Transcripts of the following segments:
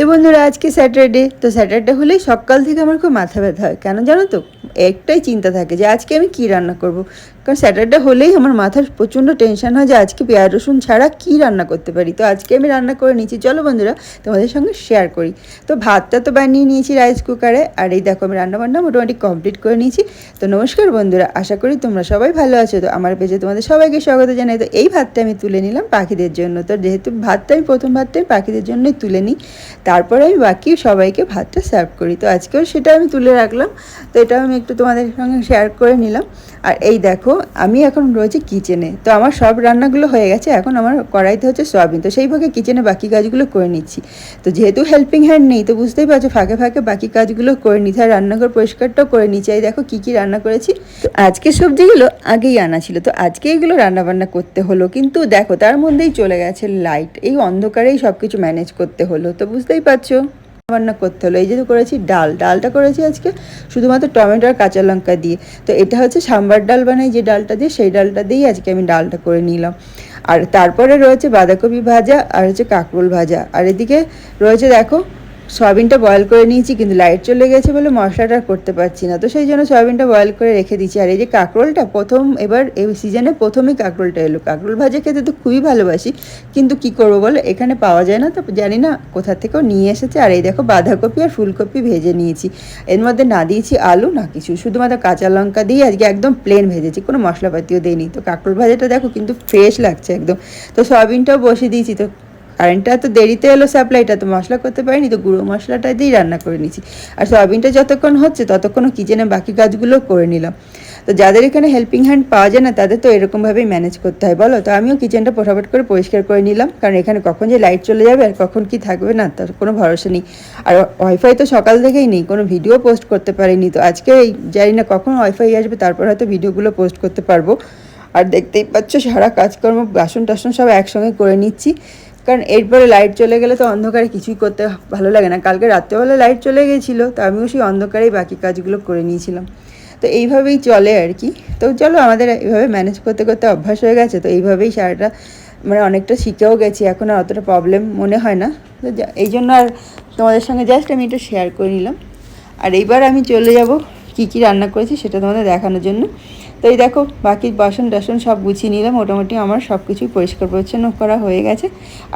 তো বন্ধুরা, আজকে স্যাটারডে তো স্যাটারডে হলেই সকাল থেকে আমার খুব মাথা ব্যথা হয়। কেন জানো তো? একটাই চিন্তা থাকে যে আজকে আমি কি রান্না করব? কারণ স্যাটারডে হলেই আমার মাথার প্রচণ্ড টেনশন হয় যে আজকে পেঁয়াজ রসুন ছাড়া কি রান্না করতে পারি। তো আজকে আমি রান্না করে নিয়েছি। চলো বন্ধুরা, তোমাদের সঙ্গে শেয়ার করি। তো ভাতটা তো বানিয়ে নিয়েছি রাইস কুকারে আর এই দেখো আমি রান্না বান্না মোটামুটি কমপ্লিট করে নিয়েছি। তো নমস্কার বন্ধুরা, আশা করি তোমরা সবাই ভালো আছো। তো আমার পেজে তোমাদের সবাইকে স্বাগত জানাই। তো এই ভাতটা আমি তুলে নিলাম পাখিদের জন্য। তো যেহেতু ভাতটা আমি প্রথম ভাতটা আমি পাখিদের জন্যই তুলে নিই, তারপরে আমি বাকি সবাইকে ভাতটা সার্ভ করি। তো আজকেও সেটা আমি তুলে রাখলাম। তো এটা আমি একটু তোমাদের সঙ্গে শেয়ার করে নিলাম। আর এই দেখো আমি এখন রয়েছে কিচেনে। তো আমার সব রান্নাগুলো হয়ে গেছে, এখন আমার কড়াইতে হচ্ছে সয়াবিন। তো সেইভাবে কিচেনে বাকি কাজগুলো করে নিচ্ছি। তো যেহেতু হেল্পিং হ্যান্ড নেই, তো বুঝতেই পারছ ফাঁকে ফাঁকে বাকি কাজগুলো করে নিতে আর রান্নাঘর পরিষ্কারটাও করে নিচ্ছি। এই দেখো কী কী রান্না করেছি। তো আজকে সবজিগুলো আগেই আনা ছিল। তো আজকে এগুলো রান্না বান্না করতে হলো। কিন্তু দেখো, তার মধ্যেই চলে গেছে লাইট এই অন্ধকারেই সব কিছু ম্যানেজ করতে হলো। তো বুঝতেই পারছ? রান্না করতে হলো। এই যে করেছি ডাল। ডালটা করেছি আজকে শুধুমাত্র টমেটো আর কাঁচা লঙ্কা দিয়ে। তো এটা হচ্ছে সাম্বার ডাল বানাই যে ডালটা দিয়ে, সেই ডালটা দিয়েই আজকে আমি ডালটা করে নিলাম। আর তারপরে রয়েছে বাঁধাকপি ভাজা আর হচ্ছে কাঁকরোল ভাজা। আর এদিকে রয়েছে দেখো সয়াবিনটা বয়েল করে নিয়েছি, কিন্তু লাইট চলে গেছে বলে মশলাটা করতে পারছি না। তো সেই জন্য সয়াবিনটা বয়েল করে রেখে দিচ্ছি আর এই যে কাঁকরোলটা, প্রথম এবার এই সিজনে প্রথমেই কাঁকরোলটা এলো। কাঁকরোল ভাজা খেতে তো খুবই ভালোবাসি, কিন্তু কি করব বলো, এখানে পাওয়া যায় না তো জানি না কোথা থেকেও নিয়ে এসেছে। আর এই দেখো বাঁধাকপি আর ফুলকপি ভেজে নিয়েছি। এর মধ্যে না দিয়েছি আলু, না কিছু, শুধুমাত্র কাঁচা লঙ্কা দিয়ে আজকে একদম প্লেন ভেজেছি, কোনো মশলাপাতিও দিইনি। তো কাঁকরোল ভাজাটা দেখো কিন্তু ফ্রেশ লাগছে একদম। তো সয়াবিনটাও বসিয়ে দিয়েছি, তো কারেন্টটা তো দেরিতে এলো সাপ্লাইটা তো মশলা করতে পারিনি, তো গুঁড়ো মশলাটা দিয়েই রান্না করে নিয়েছি। আর সয়াবিনটা যতক্ষণ হচ্ছে, ততক্ষণও কিচেনে বাকি কাজগুলো করে নিলাম। তো যাদের এখানে হেল্পিং হ্যান্ড পাওয়া যায় না, তাদের তো এরকমভাবেই ম্যানেজ করতে হয়, বলো? তো আমিও কিচেনটা ফটাফট করে পরিষ্কার করে নিলাম, কারণ এখানে কখন যে লাইট চলে যাবে আর কখন কি থাকবে না, তার কোনো ভরসা নেই। আর ওয়াইফাই তো সকাল থেকেই নেই, কোনো ভিডিও পোস্ট করতে পারিনি, তো আজকে এই জানি না কখন ওয়াইফাই আসবে, তারপর হয়তো ভিডিওগুলো পোস্ট করতে পারব। আর দেখতেই পাচ্ছ, সারা কাজকর্ম বাসন টাসন সব একসঙ্গে করে নিচ্ছি। কারণ এরপরে লাইট চলে গেলে তো অন্ধকারে কিছুই করতে ভালো লাগে না। কালকে রাত্রেবেলা লাইট চলে গেছিল, তো আমিও সেই অন্ধকারেই বাকি কাজগুলো করে নিয়েছিলাম। তো এইভাবেই চলে আর কি। তো চলো আমাদের এইভাবে ম্যানেজ করতে করতে অভ্যাস হয়ে গেছে, তো এইভাবেই সারাটা মানে অনেকটা শিখেও গেছি। এখন আর অতটা প্রবলেম মনে হয় না। তো এই জন্য আর তোমাদের সঙ্গে জাস্ট আমি এটা শেয়ার করে নিলাম। আর এইবার আমি চলে যাব কী কী রান্না করেছি সেটা তোমাদের দেখানোর জন্য। তো এই দেখো, বাকি বাসন টাসন সব গুছিয়ে নিলাম। মোটামুটি আমার সব কিছুই পরিষ্কার পরিচ্ছন্ন করা হয়ে গেছে।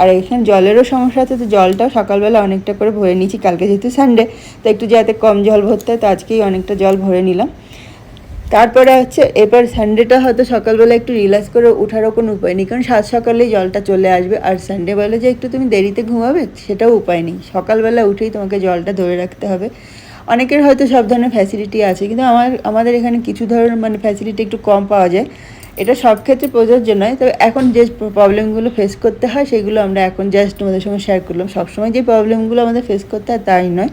আর এখানে জলেরও সমস্যা আছে, তো জলটাও সকালবেলা অনেকটা করে ভরে নিয়েছি। কালকে যেহেতু সানডে তো একটু যাতে কম জল ভরতে হয়, তো আজকেই অনেকটা জল ভরে নিলাম। তারপরে হচ্ছে, এবার সানডেটা হয়তো সকালবেলা একটু রিল্যাক্স করে ওঠারও কোনো উপায় নেই, কারণ সাত সকালেই জলটা চলে আসবে। আর সানডে বেলা যে একটু তুমি দেরিতে ঘুমাবে, সেটাও উপায় নেই। সকালবেলা উঠেই তোমাকে জলটা ধরে রাখতে হবে। অনেকের হয়তো সব ধরনের ফ্যাসিলিটি আছে, কিন্তু আমার, আমাদের এখানে কিছু ধরনের মানে ফ্যাসিলিটি একটু কম পাওয়া যায়। এটা সব ক্ষেত্রে প্রযোজ্য নয়, তবে এখন যে প্রবলেমগুলো ফেস করতে হয়, সেগুলো আমরা এখন জাস্ট তোমাদের সঙ্গে শেয়ার করলাম। সবসময় যে প্রবলেমগুলো আমাদের ফেস করতে হয়, তাই নয়।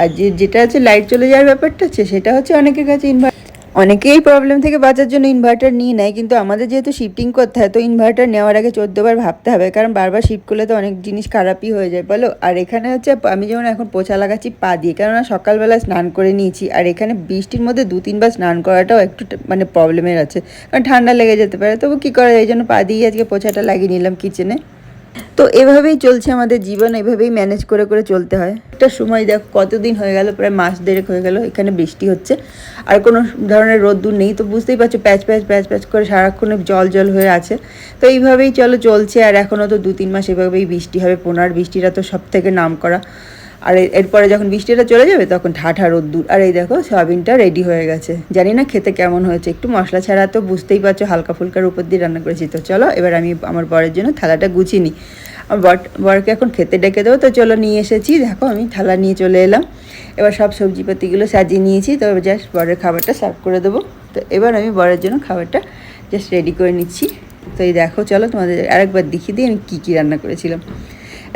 আর যে, যেটা হচ্ছে লাইট চলে যাওয়ার ব্যাপারটা হচ্ছে, সেটা হচ্ছে অনেকের কাছে ইনভার্টার অনেকেই এই প্রবলেম থেকে বাঁচার জন্য ইনভার্টার নিয়ে নেয়, কিন্তু আমাদের যেহেতু শিফটিং করতে হয়, তো ইনভার্টার নেওয়ার আগে চোদ্দোবার ভাবতে হবে, কারণ বারবার শিফট করলে তো অনেক জিনিস খারাপই হয়ে যায়, বলো? আর এখানে হচ্ছে, আমি যেমন এখন পোছা লাগাচ্ছি পা দিয়ে, কেননা সকালবেলা স্নান করে নিয়েছি, আর এখানে বৃষ্টির মধ্যে দু তিনবার স্নান করাটাও একটু মানে প্রবলেমের আছে, কারণ ঠান্ডা লেগে যেতে পারে, তবু কী করা যায়? এই জন্য পা দিয়ে আজকে পোছাটা লাগিয়ে নিলাম কিচেনে তো এভাবেই চলছে আমাদের জীবন, এভাবেই ম্যানেজ করে করে চলতে হয়। একটা সময় দেখো, কতদিন হয়ে গেল, প্রায় মাস দেড়েক হয়ে গেল, এখানে বৃষ্টি হচ্ছে। আর কোনো ধরনের রোদ্দুর নেই, তো বুঝতেই পারছ, প্যাচ প্যাচ প্যাচ প্যাচ করে সারাক্ষণ জল জল হয়ে আছে। তো এইভাবেই চলো, চলছে। আর এখনও তো দু তিন মাস এভাবেই বৃষ্টি হবে। পোনার বৃষ্টিটা তো সব থেকে নাম করা আর এরপরে যখন বৃষ্টিটা চলে যাবে, তখন ঠাঠা রোদ্দুর। আর এই দেখো, সয়াবিনটা রেডি হয়ে গেছে। জানি না খেতে কেমন হয়েছে, একটু মশলা ছাড়া তো বুঝতেই পারছ, হালকা ফুলকার উপর দিয়ে রান্না করেছি। তো চলো, এবার আমি আমার বরের জন্য থালাটা গুছিয়ে নিই। আমার বর বরকে এখন খেতে ডেকে দেবো, তো চলো নিয়ে এসেছি। দেখো, আমি থালা নিয়ে চলে এলাম। এবার সব সবজিপাতিগুলো সাজিয়ে নিয়েছি, তো জাস্ট বরের খাবারটা সার্ভ করে দেবো। তো এবার আমি বরের জন্য খাবারটা জাস্ট রেডি করে নিচ্ছি। তো এই দেখো, চলো তোমাদের আরেকবার দেখিয়ে দিই আমি কী কী রান্না করেছিলাম।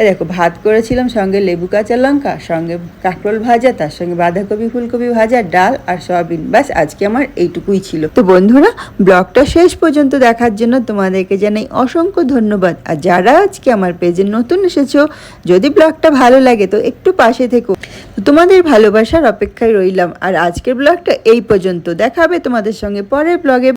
দেখো, ভাত করেছিলাম, সঙ্গে লেবু, কাঁচা লঙ্কা, সঙ্গে কাঁকরোল ভাজা, তার সঙ্গে বাঁধাকপি, ফুলকপি ভাজা, ডাল আর সয়াবিন। ব্যাস, আজকে আমার এইটুকুই ছিল। তো বন্ধুরা, ব্লগটা শেষ পর্যন্ত দেখার জন্য তোমাদেরকে জানাই অসংখ্য ধন্যবাদ। আর যারা আজকে আমার পেজে নতুন এসেছ, যদি ব্লগটা ভালো লাগে, তো একটু পাশে থেকো। তোমাদের ভালোবাসার অপেক্ষায় রইলাম। আর আজকের ব্লগটা এই পর্যন্ত। দেখা হবে তোমাদের সঙ্গে পরের ব্লগে।